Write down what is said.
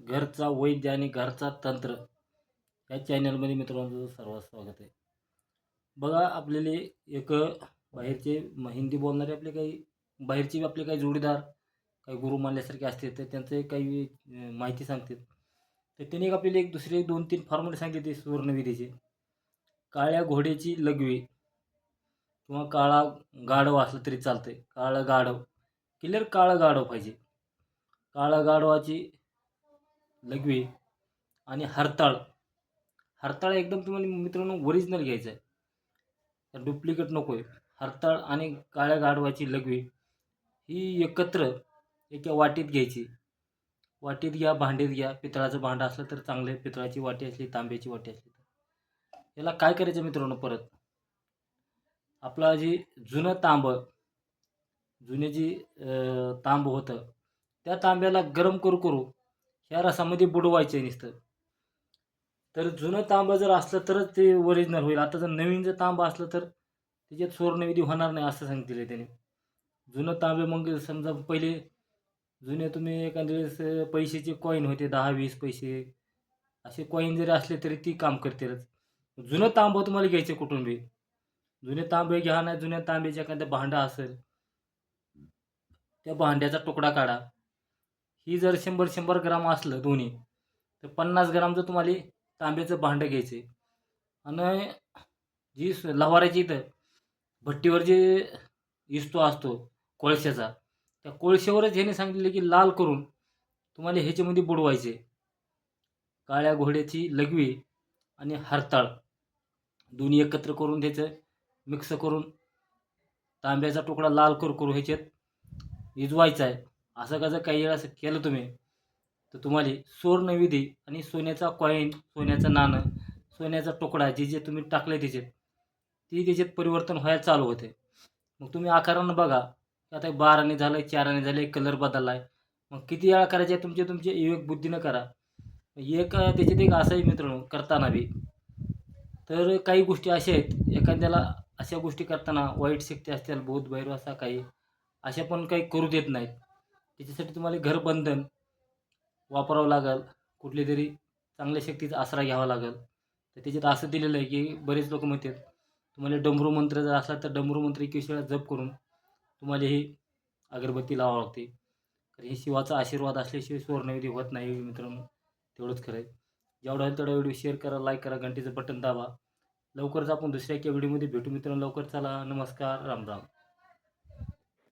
घरचा वैद्य आणि घरचा तंत्र या चॅनलमध्ये मित्रांचं सर्वात स्वागत आहे. बघा आपल्याला एक बाहेरचे म- हिंदी बोलणारे आपले काही बाहेरचे आपले काही जोडीदार काही गुरु मानल्यासारखे असते तर त्यांचं काही माहिती सांगतात तर त्यांनी एक आपल्याला एक दुसरे दोन तीन फॉर्म्युले सांगितले सुवर्णविधीचे काळ्या घोड्याची लघवी किंवा काळा गाढव असलं तरी चालतंय. काळं गाढव. क्लिअर काळं गाढव पाहिजे. काळा गाढवाची लघवी आणि हरताळ. हरताळ एकदम तुम्हाला मित्रांनो ओरिजिनल घ्यायचं आहे डुप्लिकेट नको आहे हरताळ आणि काळ्या गाढवाची लघवी ही एकत्र एका वाटीत घ्यायची. वाटीत घ्या भांडीत घ्या. पितळाचं भांडं असलं तर चांगलं आहे. पितळाची वाटी असली तांब्याची वाटी असली तर. याला काय करायचं मित्रांनो परत? आपला जी जुनं तांब जुने जी तांब होतं त्या तांब्याला गरम करू करू ह्या रसामध्ये बुडवायचं नुसतं. तर जुनं तांबं जर असलं तरच ते ओरिजिनल होईल. आता जर नवीन जर तांबं असलं तर त्याच्यात सुवर्णविधी होणार नाही असं सांगितलं त्याने. जुनं तांबे मग समजा पहिले जुने तुम्ही एखाद्या वेळेस पैशाचे कॉईन होते दहा वीस पैसे असे कॉईन जरी असले तरी ती काम करतीलच जुनं तांबं तुम्हाला घ्यायचे कुठून बी? जुने तांबे घ्या नाही जुन्या तांब्याचे एखादं भांडं असेल त्या भांड्याचा तुकडा काढा. ही जर शंभर शंभर ग्राम असलं दोन्ही तर पन्नास ग्रामचं तुम्हाला तांब्याचं भांडं घ्यायचं आहे. आणि जी स- लवाराची इथं भट्टीवर जे इस्तो असतो कोळशाचा त्या कोळशावरच ह्याने सांगितले की लाल करून तुम्हाला ह्याच्यामध्ये बुडवायचे. काळ्या घोड्याची लघवी आणि हरताळ दोन्ही एकत्र करून त्याचं मिक्स करून तांब्याचा तुकडा लाल करू करू ह्याच्यात इजवायचा आहे. असं कसं काही वेळा असं केलं तुम्ही तर तुम्हाला सुवर्णविधी आणि सोन्याचा कॉईन सोन्याचं नाणं सोन्याचा तुकडा जे जे तुम्ही टाकलं त्याच्यात ती त्याच्यात परिवर्तन व्हायला चालू होते. मग तुम्ही आकारानं बघा आता बाराने झालं आहे चाराने झालं आहे कलर बदलला आहे मग किती वेळा करायचे तुमचे तुमचे विवेक बुद्धीनं करा. एक त्याच्यात एक असंही मित्रांनो करताना बी. तर काही गोष्टी अशा आहेत एखाद्याला अशा गोष्टी करताना वाईट शक्ती असतील भूत भैरव असा काही अशा पण काही करू देत नाहीत. त्याच्यासाठी तुम्हाला घरबंधन वापरावं लागेल. कुठली तरी चांगल्या शक्तीचा आसरा घ्यावा लागेल. तर त्याच्यात असं दिलेलं आहे की बरेच लोक म्हणतात तुम्हाला डमरू मंत्र जर असला तर डमरू मंत्र एकवीस वेळा जप करून तुम्हाला ही अगरबत्ती लावावं लागते. कारण हे शिवाचा आशीर्वाद असल्याशिवाय सुवर्णविधी होत नाही हो मित्रांनो. तेवढंच खरं आहे. जेवढा होईल तेवढा व्हिडिओ शेअर करा लाईक करा घंटेचं बटन दाबा. लवकरच आपण दुसऱ्या एका व्हिडिओमध्ये भेटू मित्रांनो. लवकर चला. नमस्कार. राम राम.